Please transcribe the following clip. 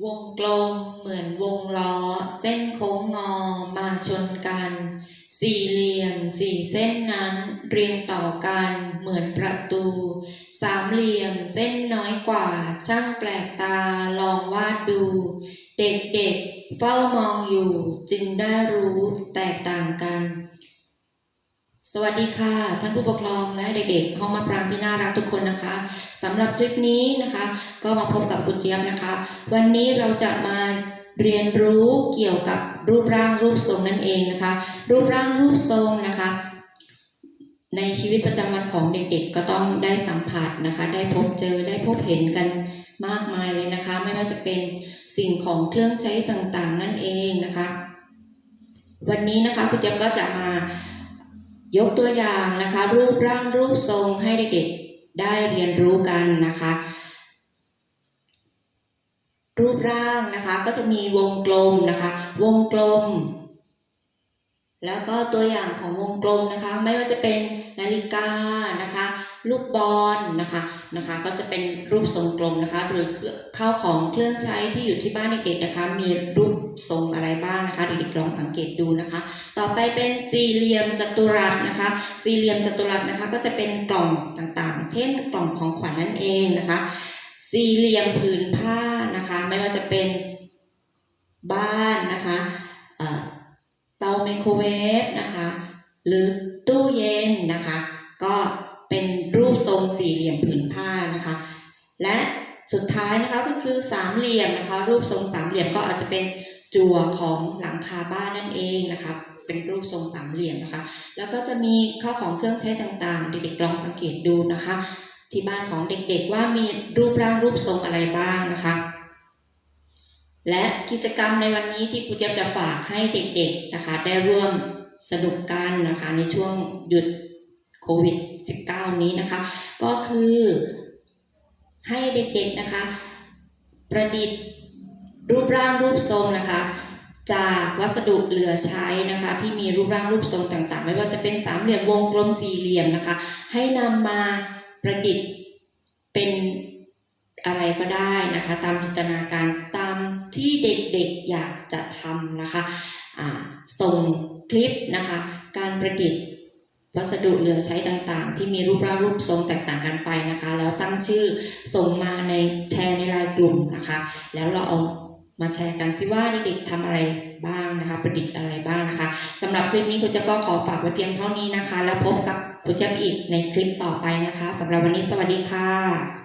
วงกลมเหมือนวงล้อ เส้นโค้งงอมาชนกัน สี่เหลี่ยมสี่เส้นนั้นเรียงต่อกันเหมือนประตู สามเหลี่ยมเส้นน้อยกว่าช่างแปลกตาลองวาดดู เด็กๆเฝ้ามองอยู่จึงได้รู้แตกต่างกัน สวัสดีค่ะ ท่านผู้ปกครองและเด็กๆ ห้องมะปรางที่น่ารักทุกคนนะคะสำหรับคลิปนี้นะคะ ก็มาพบกับคุณเจี๊ยบนะคะ วันนี้เราจะมาเรียนรู้เกี่ยวกับรูปร่างรูปทรงนั่นเองนะคะ รูปร่างรูปทรงนะคะ ในชีวิตประจำวันของเด็กๆ ก็ต้องได้สัมผัสนะคะ ได้พบเจอได้พบเห็นกันมากมายเลยนะคะ ไม่ว่าจะเป็นสิ่งของเครื่องใช้ต่างๆ นั่นเองนะคะ วันนี้นะคะคุณเจี๊ยบก็จะมา ยกตัวอย่างนะคะ รูปร่างรูปทรงให้เด็กๆได้เรียนรู้กันนะคะ รูปร่างนะคะก็จะมีวงกลมนะคะ วงกลม แล้วก็ตัวอย่างของวงกลมนะคะ ไม่ว่าจะเป็นนาฬิกานะคะ ลูกบอลนะคะนะคะ ก็จะเป็นรูปทรงกลมนะคะ หรือข้าวของเครื่องใช้ที่อยู่ที่บ้านเด็กๆนะคะ มีรูปทรงอะไรบ้างนะคะเด็กๆลองสังเกตดูนะคะ ต่อไปเป็นสี่เหลี่ยมจัตุรัสนะคะ สี่เหลี่ยมจัตุรัสนะคะ ก็จะเป็นกล่องต่างๆ เช่น กล่องของขวัญนั่นเองนะคะ สี่เหลี่ยมผืนผ้านะคะ ไม่ว่าจะเป็นบ้านนะคะเอ่อเตาไมโครเวฟนะคะ หรือตู้เย็นนะคะ ก็ เป็นรูปทรงสี่เหลี่ยมผืนผ้านะคะ และสุดท้ายนะคะก็คือสามเหลี่ยมนะคะ รูปทรงสามเหลี่ยมก็อาจจะเป็นจั่วของหลังคาบ้านนั่นเองนะคะเป็นรูปทรงสามเหลี่ยมนะคะ แล้วก็จะมีข้าวของเครื่องใช้ต่างๆ เด็กๆลองสังเกตดูนะคะ ที่บ้านของเด็กๆว่ามีรูปร่างรูปทรงอะไรบ้างนะคะ และกิจกรรมในวันนี้ที่ครูเจี๊ยบจะฝากให้เด็กๆนะคะ ได้ร่วมสนุกกันนะคะในช่วงหยุด โควิด -19 นี้นะคะ ก็คือให้เด็กๆนะคะ ประดิษฐ์รูปร่างรูปทรงนะคะ จากวัสดุเหลือใช้นะคะ ที่มีรูปร่างรูปทรงต่างๆ ไม่ว่าจะเป็นสามเหลี่ยมวงกลมสี่เหลี่ยมนะคะ ให้นำมาประดิษฐ์เป็นอะไรก็ได้นะคะ ตามจินตนาการตามที่เด็กๆอยากจะทำนะคะส่งคลิปนะคะ การประดิษฐ์ วัสดุเหลือใช้ต่างๆ ที่มีรูปร่างรูปทรงแตกต่างกันไปนะคะ แล้วตั้งชื่อส่งมาในแชร์ในไลน์กลุ่มนะคะ แล้วเราเอามาแชร์กันซิว่าเด็กๆทำอะไรบ้างนะคะ ประดิษฐ์อะไรบ้างนะคะสำหรับคลิปนี้คุณเจะก็ขอฝากไว้เพียงเท่านี้นะคะ แล้วพบกับคุณเจ๊ยบอีกในคลิปต่อไปนะคะสำหรับวันนี้สวัสดีค่ะ